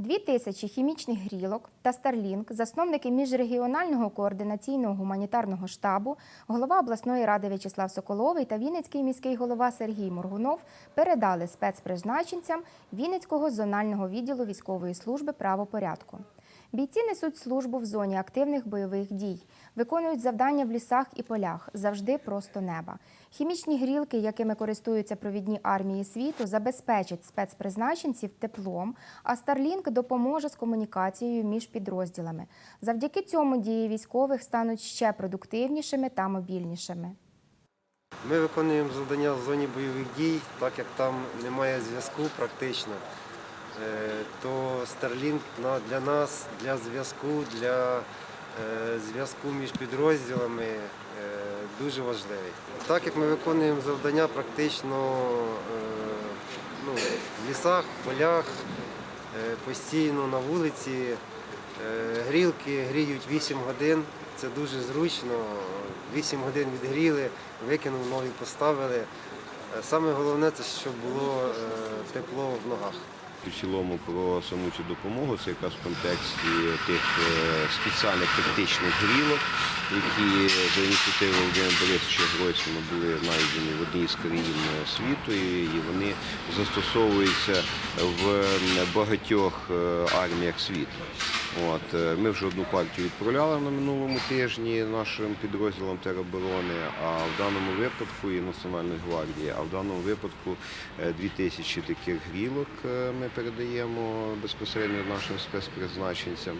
Дві тисячі хімічних грілок та Старлінк, засновники міжрегіонального координаційного гуманітарного штабу, голова обласної ради В'ячеслав Соколовий та Вінницький міський голова Сергій Моргунов передали спецпризначенцям Вінницького зонального відділу військової служби правопорядку. Бійці несуть службу в зоні активних бойових дій, виконують завдання в лісах і полях, завжди просто неба. Хімічні грілки, якими користуються провідні армії світу, забезпечать спецпризначенців теплом, а Starlink допоможе з комунікацією між підрозділами. Завдяки цьому дії військових стануть ще продуктивнішими та мобільнішими. Ми виконуємо завдання в зоні бойових дій, так як там немає зв'язку практично, то Starlink для нас, для зв'язку, для е, зв'язку між підрозділами е, дуже важливий. Так як ми виконуємо завдання практично е, ну, в лісах, в полях, е, постійно на вулиці, е, грілки гріють 8 годин. Це дуже зручно. 8 годин відгріли, викинули, ноги поставили. Е, Саме головне це щоб було е, тепло в ногах. В цілому про саму цю допомогу це якраз в контексті тих е, спеціальних тактичних грілок, які за ініціативи Володимира Борисовича Гройсмана були знайдені в одній з країн світу, і вони застосовуються в багатьох е, арміях світу. От, е, ми вже одну партію відправляли на минулому тижні нашим підрозділам тероборони, а в даному випадку і Національної гвардії, а в даному випадку е, 2000 таких грілок ми передаємо безпосередньо нашим спецпризначенцям.